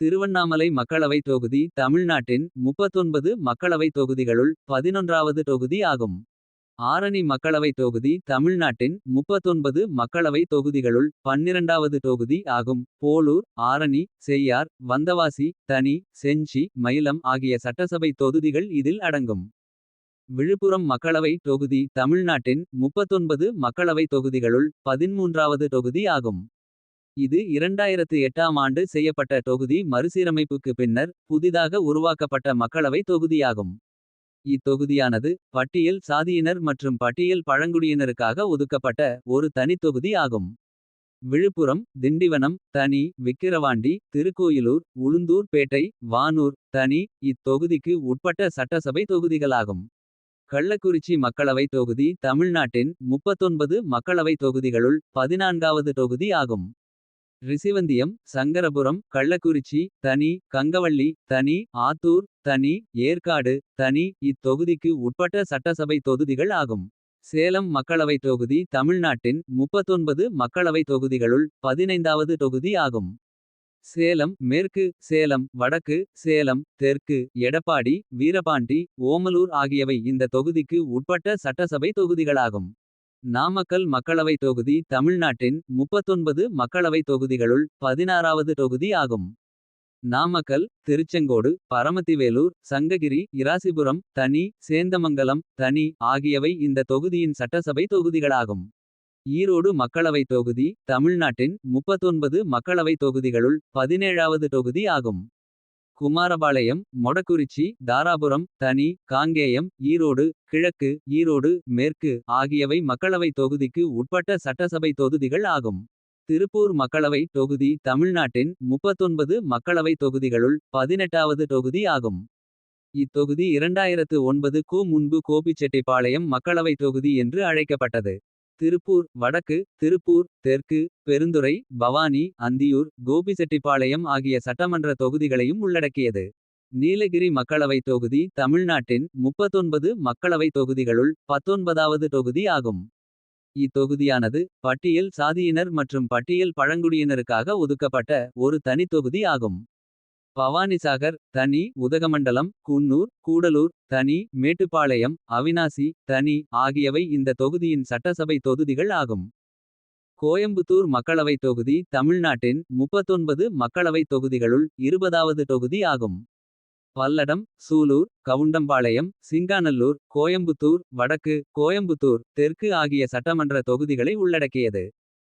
திருவண்ணாமலை மக்களவைத் தொகுதி தமிழ்நாட்டின் முப்பத்தொன்பது மக்களவைத் தொகுதிகளுள் பதினொன்றாவது தொகுதி ஆகும். ஆரணி மக்களவைத் தொகுதி தமிழ்நாட்டின் முப்பத்தொன்பது மக்களவைத் தொகுதிகளுள் பன்னிரண்டாவது தொகுதி ஆகும். போலூர் ஆரணி செய்யார் வந்தவாசி தனி செஞ்சி மயிலம் ஆகிய சட்டசபை தொகுதிகள் இதில் அடங்கும். விழுப்புரம் மக்களவை தொகுதி தமிழ்நாட்டின் முப்பத்தொன்பது மக்களவைத் தொகுதிகளுள் பதின்மூன்றாவது தொகுதி ஆகும். இது 2008ஆம் ஆண்டு செய்யப்பட்ட தொகுதி மறுசீரமைப்புக்கு பின்னர். புதிதாக உருவாக்கப்பட்ட மக்களவை தொகுதியாகும். இத்தொகுதியானது பட்டியல் சாதியினர் மற்றும் பட்டியல் பழங்குடியினருக்காக ஒதுக்கப்பட்ட. ஒரு தனித்தொகுதி ஆகும். விழுப்புரம் திண்டிவனம் தனி விக்கிரவாண்டி திருக்கோயிலூர் உளுந்தூர் பேட்டை வானூர் தனி இத்தொகுதிக்கு உட்பட்ட சட்டசபை தொகுதிகளாகும். கள்ளக்குறிச்சி மக்களவைத் தொகுதி தமிழ்நாட்டின் முப்பத்தொன்பது மக்களவைத் தொகுதிகளுள் பதினான்காவது தொகுதி ஆகும். ரிசிவந்தியம் சங்கரபுரம் கள்ளக்குறிச்சி தனி கங்கவள்ளி தனி ஆத்தூர் தனி ஏற்காடு தனி இத்தொகுதிக்கு உட்பட்ட சட்டசபை தொகுதிகள் ஆகும். சேலம் மக்களவைத் தொகுதி தமிழ்நாட்டின் முப்பத்தொன்பது மக்களவைத் தொகுதிகளுள் பதினைந்தாவது தொகுதி ஆகும். சேலம் மேற்கு சேலம் வடக்கு சேலம் தெற்கு எடப்பாடி வீரபாண்டி ஓமலூர் ஆகியவை இந்த தொகுதிக்கு உட்பட்ட சட்டசபை தொகுதிகளாகும். நாமக்கல் மக்களவைத் தொகுதி தமிழ்நாட்டின் முப்பத்தொன்பது மக்களவைத் தொகுதிகளுள் பதினாறாவது தொகுதி ஆகும். நாமக்கல் திருச்செங்கோடு பரமத்திவேலூர் சங்ககிரி இராசிபுரம் தனி சேந்தமங்கலம் தனி ஆகியவை இந்த தொகுதியின் சட்டசபை தொகுதிகளாகும். ஈரோடு மக்களவைத் தொகுதி தமிழ்நாட்டின் முப்பத்தொன்பது மக்களவைத் தொகுதிகளுள் பதினேழாவது தொகுதி ஆகும். குமாரபாளையம் மொடக்குறிச்சி தாராபுரம் தனி காங்கேயம் ஈரோடு கிழக்கு ஈரோடு மேற்கு ஆகியவை மக்களவைத் தொகுதிக்கு உட்பட்ட சட்டசபை தொகுதிகள் ஆகும். திருப்பூர் மக்களவை தொகுதி தமிழ்நாட்டின் முப்பத்தொன்பது மக்களவைத் தொகுதிகளுள் பதினெட்டாவது தொகுதி ஆகும். இத்தொகுதி 2009 க்கு முன்பு கோபிச்செட்டிப்பாளையம் மக்களவைத் தொகுதி என்று அழைக்கப்பட்டது. திருப்பூர் வடக்கு திருப்பூர் தெற்கு பெருந்துறை பவானி அந்தியூர் கோபிச்செட்டிப்பாளையம் ஆகிய சட்டமன்ற தொகுதிகளையும் உள்ளடக்கியது. நீலகிரி மக்களவைத் தொகுதி தமிழ்நாட்டின் முப்பத்தொன்பது மக்களவைத் தொகுதிகளுள் பத்தொன்பதாவது தொகுதி ஆகும். இத்தொகுதியானது பட்டியல் சாதியினர் மற்றும் பட்டியல் பழங்குடியினருக்காக ஒதுக்கப்பட்ட. ஒரு தனித் தொகுதி ஆகும். பவானிசாகர் தனி உதகமண்டலம் குன்னூர் கூடலூர் தனி மேட்டுப்பாளையம் அவினாசி தனி ஆகியவை இந்த தொகுதியின் சட்டசபை தொகுதிகள் ஆகும். கோயம்புத்தூர் மக்களவைத் தொகுதி தமிழ்நாட்டின் முப்பத்தொன்பது மக்களவைத் தொகுதிகளுள் இருபதாவது தொகுதி ஆகும். பல்லடம் சூலூர் கவுண்டம்பாளையம் சிங்காநல்லூர் கோயம்புத்தூர் வடக்கு கோயம்புத்தூர் தெற்கு ஆகிய சட்டமன்ற தொகுதிகளை உள்ளடக்கியது.